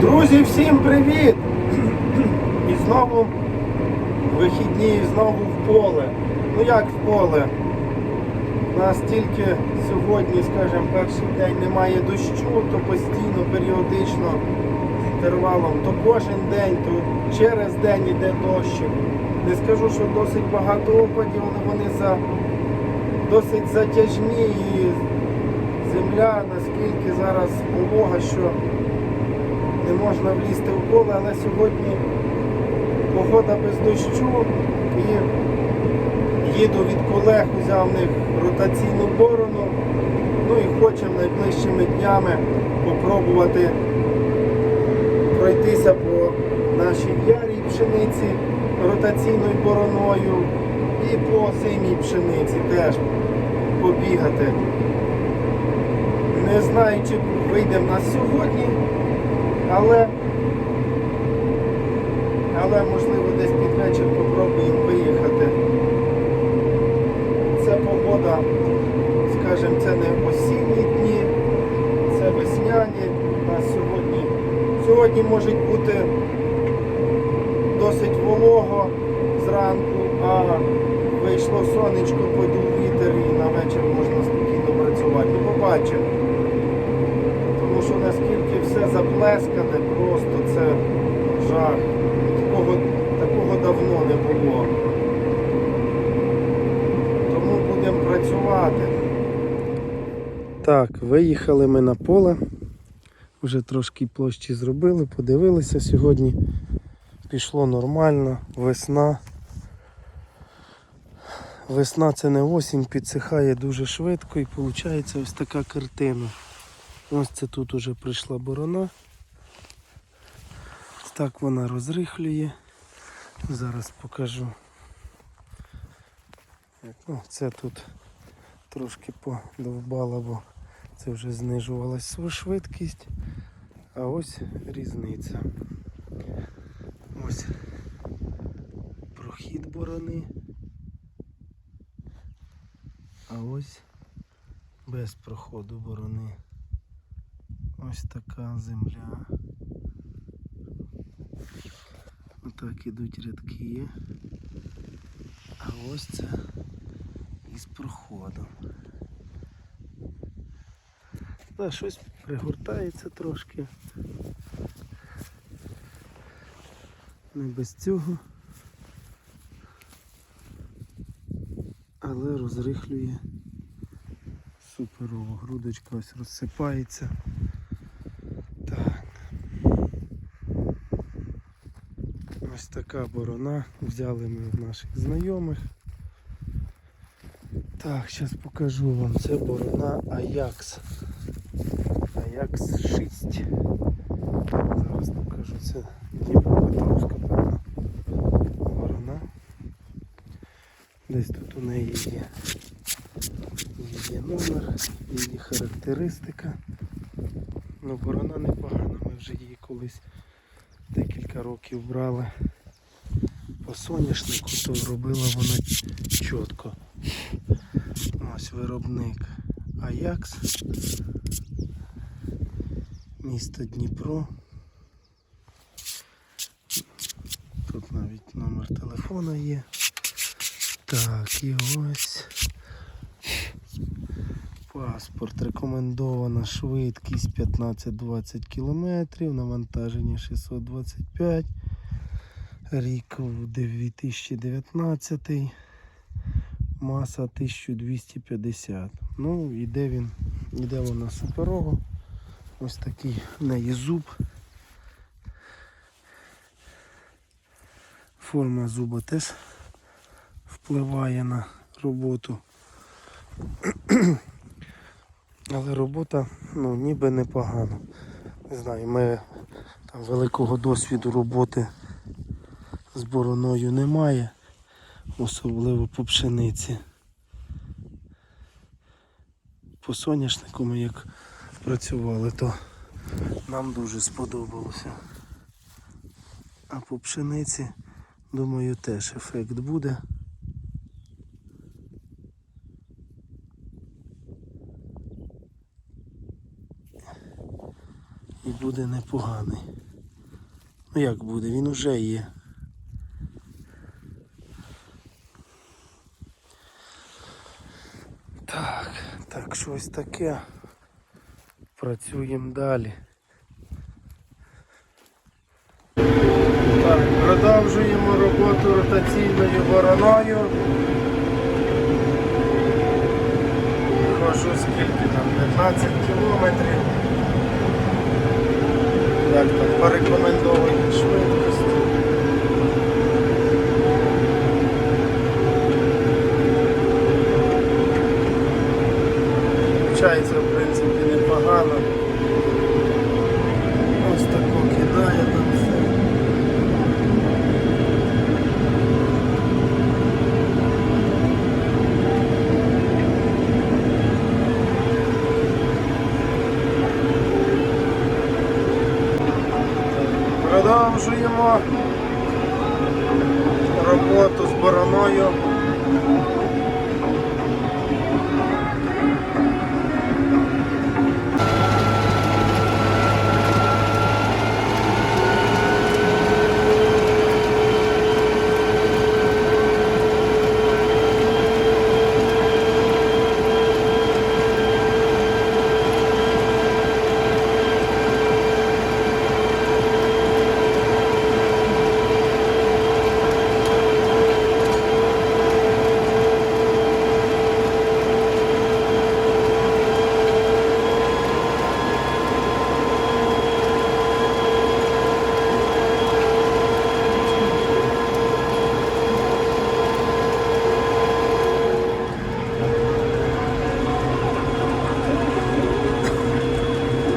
Друзі, всім привіт! І знову вихідні, і знову в поле. Ну як в поле? У нас тільки сьогодні, скажімо, перший день немає дощу, то постійно, періодично з інтервалом, то кожен день, то через день іде дощик. Не скажу, що досить багато опадів, але вони за досить затяжні і земля наскільки зараз волога, що не можна влізти в поле, але сьогодні погода без дощу і їду від колег, взяв в них ротаційну борону. Ну і хочемо найближчими днями попробувати пройтися по нашій ярій пшениці ротаційною бороною і по синій пшениці теж побігати. Не знаю, чи вийде в нас сьогодні, але, але можливо десь під вечір попробуємо виїхати. Це погода, скажімо, це не осінні дні, це весняні. У нас сьогодні, сьогодні може бути досить волого зранку, а вийшло сонечко, подув вітер і на вечір можна спокійно працювати. Ну, побачимо. Тому що наскільки все заплескане, просто це жах. Такого, такого давно не було. Тому будемо працювати. Так, виїхали ми на поле. Вже трошки площі зробили, подивилися сьогодні. Пішло нормально, весна. Весна це не осінь, підсихає дуже швидко і виходить ось така картина. Ось це тут уже прийшла борона. Так вона розрихлює. Зараз покажу. Ну, це тут трошки подовбала, бо це вже знижувалась свою швидкість. А ось різниця. Ось прохід борони. А ось без проходу борони. Ось така земля. Отак ідуть рядки. А ось це із проходом. Да, щось пригортається трошки. Не без цього. Але розрихлює суперово. Грудочка ось розсипається. Ось така борона. Взяли ми в наших знайомих. Так, зараз покажу вам. Це борона Аякс. Аякс 6. Зараз покажу це Дніпропетровська певно. Борона. Десь тут у неї є. Є номер, її характеристика. Ну, борона непогана, ми вже її колись декілька років брали по соняшнику, то робила вона чітко. Ось виробник Аякс. Місто Дніпро. Тут навіть номер телефона є. Так, і ось паспорт. Рекомендована швидкість 15-20 км, навантаження 625. Рік 2019. Маса 1250. Ну, іде він, іде вона суперово. Ось такий в неї зуб. Форма зуба теж впливає на роботу. Але робота ну, ніби непогана. Не знаю, ми там великого досвіду роботи з бороною немає, особливо по пшениці. По соняшнику ми як працювали, то нам дуже сподобалося. А по пшениці, думаю, теж ефект буде. Буде непоганий. Ну як буде, він уже є. Так, так, щось таке. Працюємо далі. Так, продовжуємо роботу ротаційною вороною. Хожу скільки там, 15 кілометрів. Як там, по рекомендованій швидкості. Вчається, в принципі, непогано. Ось тако кидає там все. Продовжуємо роботу з бороною.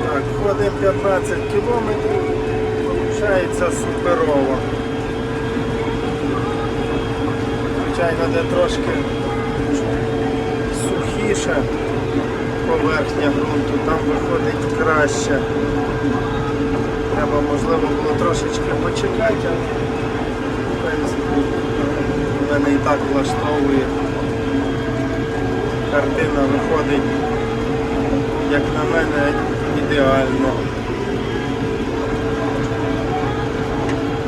Так, ходимо 15 кілометрів, виходить суперово. Звичайно, де трошки сухіше поверхня ґрунту, там виходить краще. Треба, можливо, було трошечки почекати, але в принципі мене і так влаштовує. Картина виходить як на мене, ідеально.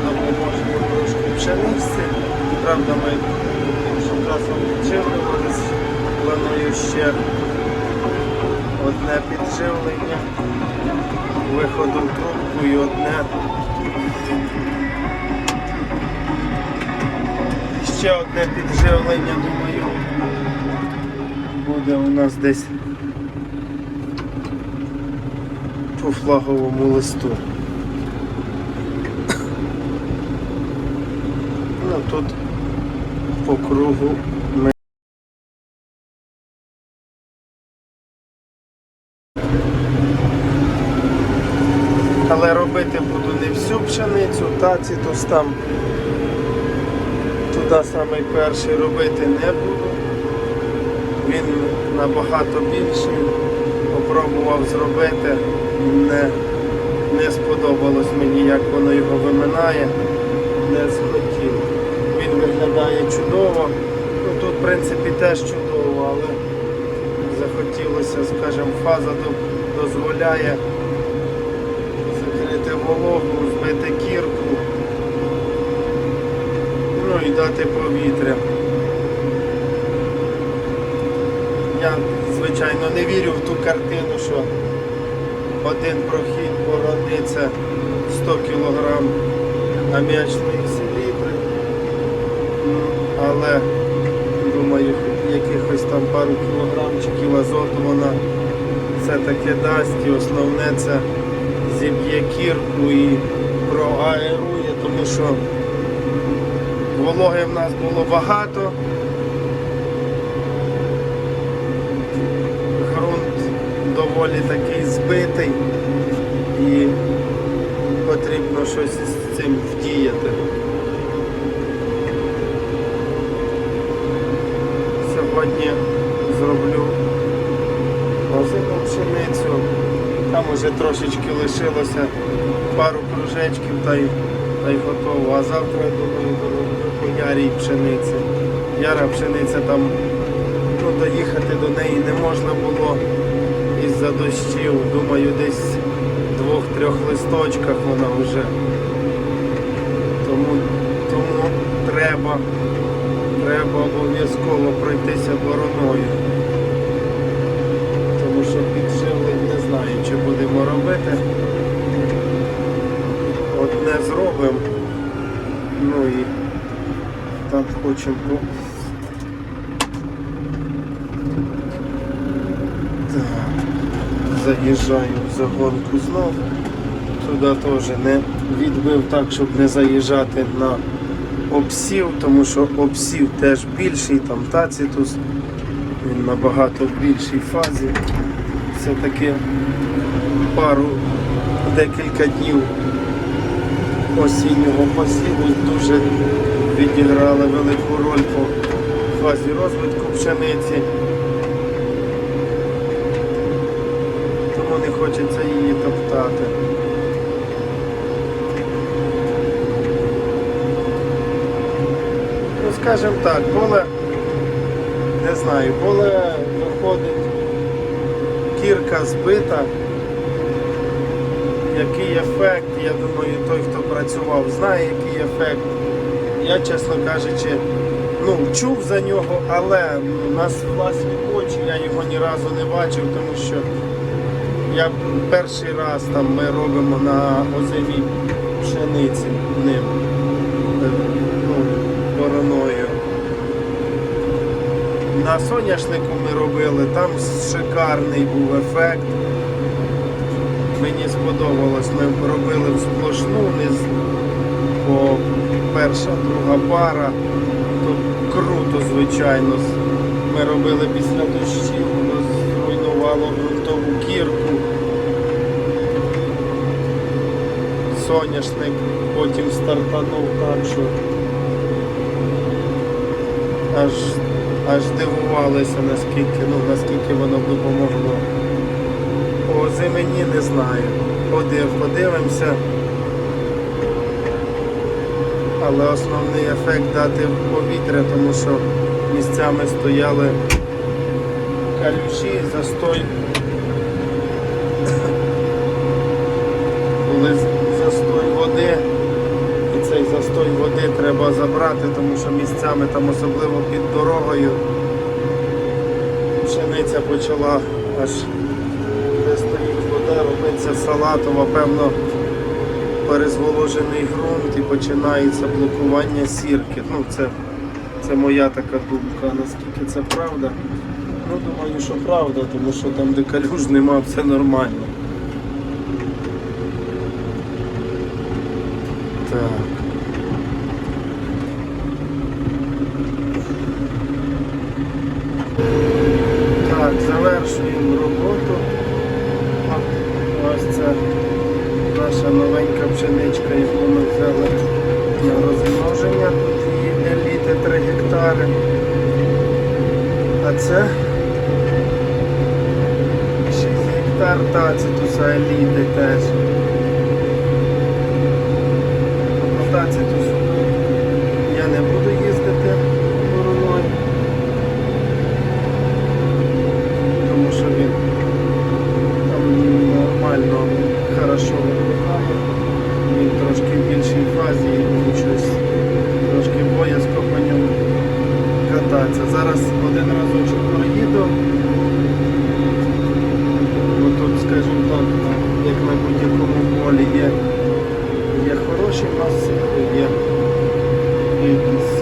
Допоможемо трошки пшениці. Правда, ми часом підживлювались. Планую ще одне підживлення, виходу в трубку і одне. Ще одне підживлення, думаю, буде у нас десь по флаговому листу. Ну тут по кругу ми. Але робити буду не всю пшеницю, тацітус там туди самий перший робити не буду. Він набагато більший. Попробував зробити, не, не сподобалось мені, як воно його виминає, не виглядає чудово. Ну, тут, в принципі, теж чудово, але захотілося, скажімо, фаза дозволяє закрити вологу, збити кірку, ну і дати повітря. Я, звичайно, не вірю в ту картину, що один прохід це 100 кг. Ну, Але, думаю, якихось там пару кілограмчиків азоту вона все-таки дасть. І основне це зіб'є кірку і проаерує, тому що вологи в нас було багато. ґрунт доволі такий збитий і потрібно щось з цим вдіяти. Сьогодні зроблю озиму пшеницю, там уже трошечки лишилося пару кружечків та й, та й готово. А завтра, я думаю, дороблю по ярій пшениці. Яра пшениця там ну, доїхати до неї не можна було із-за дощів. Думаю, десь в двох-трьох листочках вона вже обов'язково пройтися бороною. Тому що підживлень не знаю, чи будемо робити. Одне зробимо. Ну і так хочемо. Заїжджаю в загонку знов. Туди теж не відбив так, щоб не заїжджати на обсів, тому що обсів теж більший, там тацитус, він набагато в більшій фазі. Все-таки пару декілька днів осіннього посіву дуже відіграли велику роль по фазі розвитку пшениці. Тому не хочеться її топтати. Ну, скажімо так, поле, не знаю, поле виходить, кірка збита. Який ефект, я думаю, той, хто працював, знає, який ефект. Я, чесно кажучи, ну, чув за нього, але у нас власні очі, я його ні разу не бачив, тому що я перший раз там ми робимо на озимій пшениці ним, е, ну, бороною. На соняшнику ми робили, там шикарний був ефект. Мені сподобалось, ми робили в сплошну, не з- по перша, друга пара. То круто, звичайно. Ми робили після дощів, воно зруйнувало ґрунтову кірку. Соняшник потім стартанув так, що аж, аж дивувалися, наскільки, ну, наскільки воно допомогло. По зимені не знаю. Подив, подивимося. Але основний ефект дати в повітря, тому що місцями стояли калюші, застой. Були з- застой води. І цей застой води треба тому що місцями там, особливо під дорогою, пшениця почала аж де стоїть вода, робиться салатова, певно, перезволожений ґрунт і починається блокування сірки. Ну, це, це моя така думка. Наскільки це правда? Ну, думаю, що правда, тому що там, де калюж нема, все нормально. Так, завершуємо роботу. Ось це наша новенька пшеничка, яку ми взяли на розмноження. Тут її еліти 3 гектари. А це 6 гектар тацитуса еліти теж. По тацитусу я не буду їздити бороною. тому що він там нормально, хорошо виглядає. Він трошки в більшій фазі і мені щось трошки боязко по ньому кататися. Зараз один разочок проїду. Бо тут, скажімо так, як на будь-якому полі є, є хороші масиви, є якісь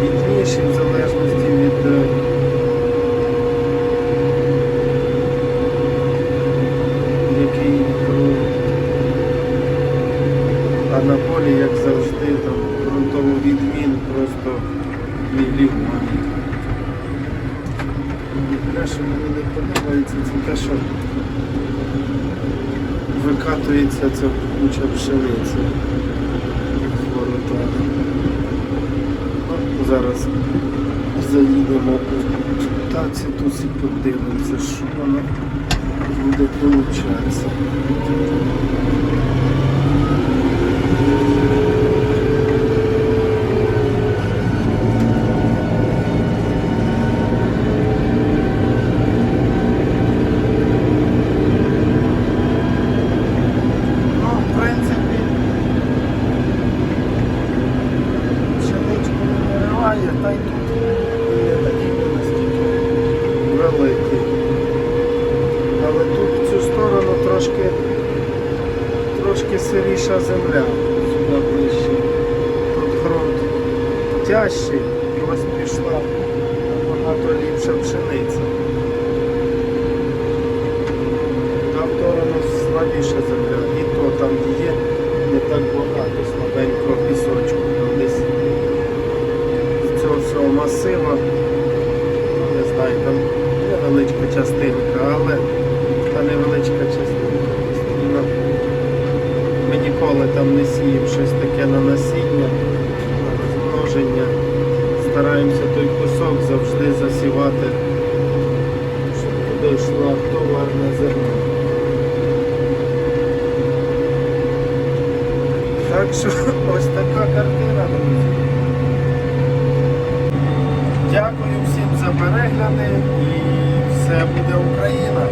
бідніші в залежності від. е, який ґрунт. А на полі, як завжди, там ґрунтовий відмін просто мільйон. Те, що мені не подобається, це те, що викатується ця куча пшениці. Зараз заїдемо у тацитус і подивимося, що воно буде получатися. Ну, в принципі, пшеничку не вириває, та й тут трошки сиріша земля. Сюди ближче. Тут ґрунт тяжчий і ось пішла набагато ліпша пшениця. Та сторону слабіша земля. І то там є не так багато слабенького пісочку. Там десь з цього всього масива. Ну, не знаю, там невеличка частинка, але та невеличка частинка постійно. Ми там не сіємо щось таке на насіння, на розмноження. Стараємося той кусок завжди засівати, щоб туди йшло товарне зерно. Так що ось така картина, друзі. Дякую всім за перегляди і все буде Україна.